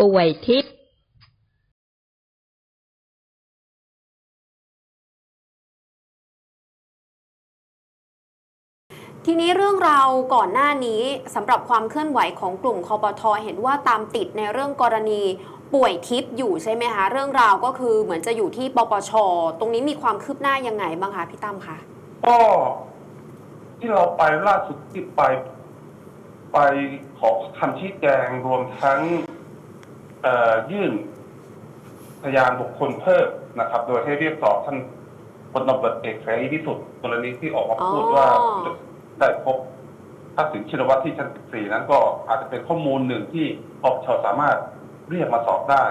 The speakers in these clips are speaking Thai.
ป่วยทิพย์ทีนี้เรื่องราวก่อนหน้านี้สำหรับความเคลื่อนไหวของกลุ่มคอปทเห็นว่าตามติดในเรื่องกรณีป่วยทิพย์อยู่ใช่ไหมคะ เรื่องราวก็คือเหมือนจะอยู่ที่ปปช ตรงนี้มีความคืบหน้ายังไงบ้างคะพี่ตั้มคะก็ที่เราไปล่าสุดที่ไป ไปขอคำชี้แจงรวมทั้งเอ่อ ยื่นพยานบุคคลเพิ่มนะครับ โดยให้เรียกสอบท่านพลตำรวจเอกเสรีพิสุทธิ์กรณีที่ออกมาพูดว่าได้พบทักษิณชินวัตรที่ชั้น14นั้นก็อาจจะเป็นข้อมูลหนึ่งที่ปปชสามารถเรียกมาสอบได้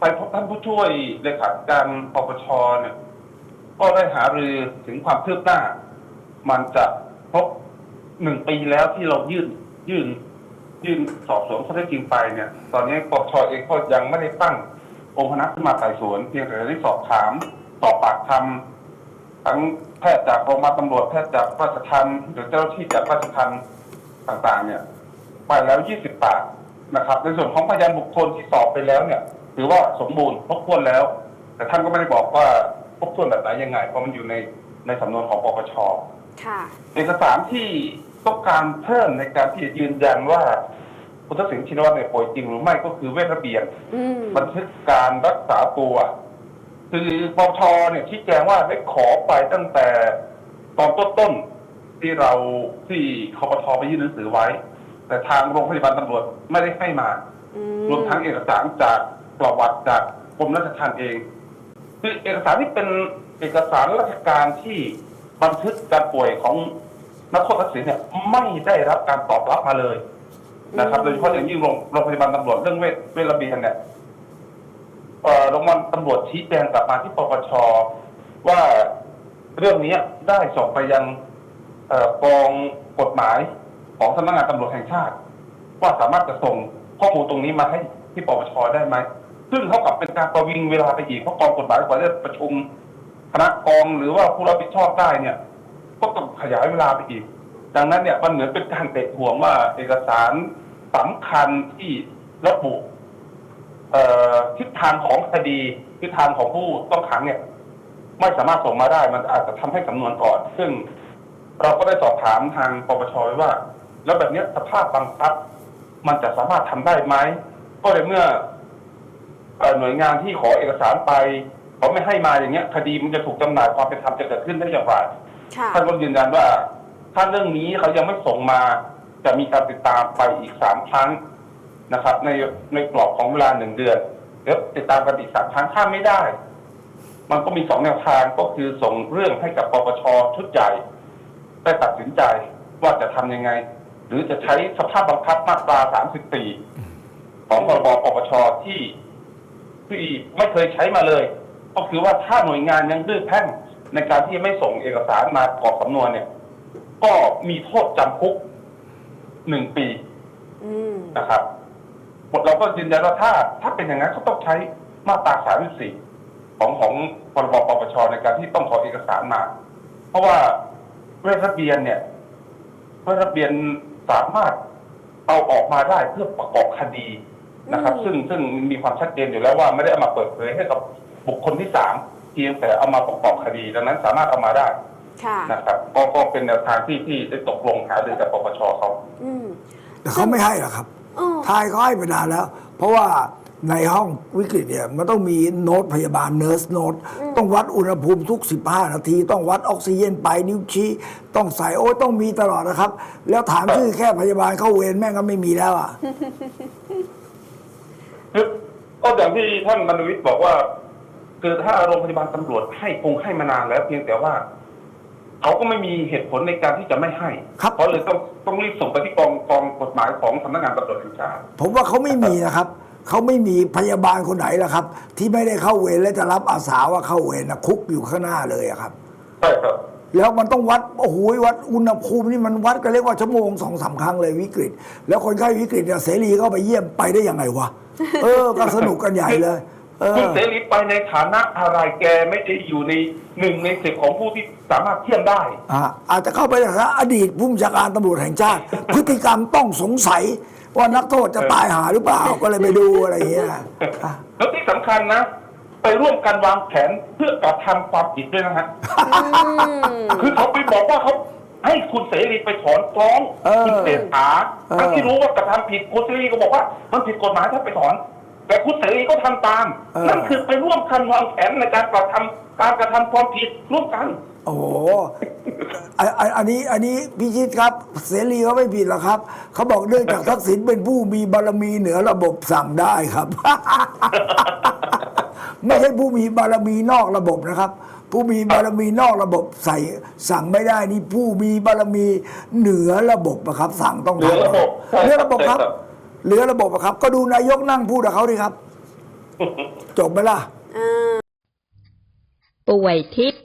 ไปพบท่านผู้ช่วยเลขาธิการปปชเนี่ยก็ได้หารือถึงความคืบหน้า มันจะครบหนึ่งปีแล้วที่เรายื่นยื่น ยื่นสอบสวนข้อเท็จจริงไปเนี่ย ตอนนี้ปปชเองก็ยังไม่ได้ตั้งองค์คณะขึ้นมาไต่สวน เพียงแต่ได้สอบถามสอบปากคำทั้งแพทย์จากโรงพยาบาลตำรวจแพทย์จากราชทัณฑ์หรือเจ้าหน้าที่จากราชทัณฑ์ต่างๆ เนี่ย ไปแล้ว 20 ปากนะครับ ในส่วนของพยานบุคคลที่สอบไปแล้วเนี่ยถือว่าสมบูรณ์ครบถ้วนแล้ว แต่ท่านก็ไม่ได้บอกว่าครบถ้วนแบบไหนยังไง เพราะมันอยู่ในในสำนวนของปปชค่ะเอกสารที่ต้องการเพิ่มในการที่จะยืนยันว่า คุณทักษิณชินวัตรเนี่ยป่วยจริงหรือไม่ก็คือเวทระเบียนอืมบันทึกการรักษาตัว คือปปชเนี่ยชี้แจงว่าได้ขอไปตั้งแต่ตอนต้นๆที่เราที่คอปทไปยื่นหนังสือไว้ แต่ทางโรงพยาบาลตำรวจไม่ได้ให้มาอืรวมทั้งเอกสารจากประวัติจากกรมราชทัณฑ์เอง คือเอกสารที่เป็นเอกสารราชการที่บันทึกการป่วยของนักโทษทักษิณเนี่ยไม่ได้รับการตอบรับมาเลย นะครับโดยเฉพาะอย่างยิ่งโรงโรงพยาบาลตำรวจเรื่องเวชเวชระเบียนเนี่ยเอ่อโรงพยาบาลตำรวจชี้แจงกลับมาที่ปปชว่าเรื่องนี้ได้ส่งไปยังเอ่อกองกฎหมายของสำนักงานตำรวจแห่งชาติ ว่าสามารถจะส่งข้อมูลตรงนี้มาให้ที่ปปชได้ไหมซึ่งเท่ากับเป็นการประวิงเวลาไปอีกเพราะกองกฎหมายกว่าจะประชุมคณะกองหรือว่าผู้รับผิดชอบได้เนี่ย ก็ต้องขยายเวลาไปอีก ดังนั้นเนี่ยมันเหมือนเป็นการเตะห่วงว่าเอกสารสำคัญที่ระบุเอ่อทิศทางของคดีทิศทางของผู้ต้องขังเนี่ย ไม่สามารถส่งมาได้ มันอาจจะทำให้สำนวนก่อน ซึ่งเราก็ได้สอบถามทางปปชไว้ว่า แล้วแบบเนี้ยสภาพบังคับ มันจะสามารถทำได้ไหมก็เลยเมื่อเอ่อหน่วยงานที่ขอเอกสารไปเขาไม่ให้มาอย่างเงี้ย คดีมันจะถูกจำหน่ายความเป็นธรรมจะเกิดขึ้นได้อย่างไรค่ะท่านก็ยืนยันว่า ถ้าเรื่องนี้เขายังไม่ส่งมา จะมีการติดตามไปอีกสามครั้งนะครับ ในในกรอบของเวลาหนึ่งเดือนเดี๋ยวติดตามกันอีกสามครั้งถ้าไม่ได้ มันก็มีสองแนวทางก็คือส่งเรื่องให้กับปปชชุดใหญ่ได้ตัดสินใจว่าจะทำยังไง หรือจะใช้สภาพบังคับมาตรา 34 ของพรบปปชที่ที่ไม่เคยใช้มาเลย ก็คือว่าถ้าหน่วยงานยังดื้อแพ่งในการที่ไม่ส่งเอกสารมากรอกสำนวนเนี่ย ก็มีโทษจำคุกหนึ่งปีอืมนะครับเราก็ยืนยันว่าถ้า ถ้าเป็นอย่างนั้นก็ต้องใช้มาตรา34ของของพรบปปชในการที่ต้องขอเอกสารมา เพราะว่าเวทระเบียนเนี่ยเวทระเบียนสามารถเอาออกมาได้เพื่อประกอบคดีนะครับอืมซึ่งซึ่งมีความชัดเจนอยู่แล้วว่าไม่ได้เอามาเปิดเผยให้กับบุคคลที่สามเพียงแต่เอามาประกอบคดี ดังนั้นสามารถเอามาได้ ค่ะ นะครับก็ก็เป็นแนวทางที่ที่ได้ตกลงหารือกับปปชเขาอืมแต่เขาไม่ให้หรอกครับ อ๋อทายเขาให้ไปนานแล้ว เพราะว่าในห้องวิกฤตเนี่ยมันต้องมีโน้ตพยาบาลเน r ร์สโน้ตต้องวัดอุณหภูมิทุก 15 นาที ต้องวัดออกซิเจนไปลายนิ้วชี้ ต้องใส่โอ้ยต้องมีตลอดนะครับ แล้วถามชื่อแค่พยาบาลเข้าเวรแม่งก็ไม่มีแล้วอะ คือก็อย่างที่ท่านบรรณวิทย์บอกว่า คือถ้าโรงพยาบาลตำรวจให้คงให้มานานแล้ว เพียงแต่ว่า เขาก็ไม่มีเหตุผลในการที่จะไม่ให้ครับเขาเลยต้องต้องรีบส่งไปที่กองกองกฎหมายของสำนักงานตำรวจแห่งชาติผมว่าเขาไม่มีนะครับเขาไม่มีพยาบาลคนไหนล่ะครับ ที่ไม่ได้เข้าเวรและจะรับอาสาว่าเข้าเวรนะคุกอยู่ข้างหน้าเลยอะครับใช่ครับแล้วมันต้องวัดโอ้โหวัดอุณหภูมินี่มันวัดกันเรียกว่าชั่วโมงสองสามครั้งเลยวิกฤต แล้วคนไข้วิกฤตเนี่ยเสรีเข้าไปเยี่ยมไปได้ยังไงวะเออก็สนุกกันใหญ่เลยเอ คุณอเสรีไปในฐานะอะไรแกไม่ได้อยู่ในหนึ่งในสิบของผู้ที่สามารถเที่ยมได้ อ่าอาจจะเข้าไปในฐานะอดีตผู้บัญชาการตำรวจแห่งชาติ พฤติกรรมต้องสงสัย ว่านักโทษจะตายหาหรือเปล่าก็เลยไปดูอะไรอย่างเงี้ยอะแล้วที่สำคัญนะ ไปร่วมกันวางแผนเพื่อกระทำความผิดด้วยนะฮะอืมคือเขาไปบอกว่าเขาให้คุณเสรีไปถอนฟ้องเออคุณเศรษฐาเออ ทั้งที่รู้ว่ากระทำผิดคุณเสรีก็บอกว่า มันผิดกฎหมายถ้าไปถอน แต่คุณเสรีก็ทำตาม นั่นคือไปร่วมกันวางแผนในการกระทำการกระทำความผิดร่วมกัน โอ้โหอันอันอันนี้อันนี้พิชิตครับเสรีเขาไม่ผิดหรอกครับ เขาบอกเนื่องจากทักษิณเป็นผู้มีบารมีเหนือระบบสั่งได้ครับ ไม่ใช่ผู้มีบารมีนอกระบบนะครับ ผู้มีบารมีนอกระบบใส่สั่งไม่ได้นี่ผู้มีบารมีเหนือระบบอะครับ สั่งต้องเหนือระบบทำเหนือระบบครับใช่ครับ เหนือระบบอะครับ ก็ดูนายกนั่งพูดกับเขาดิครับ จบไหมล่ะอ่าป่วยทิพย์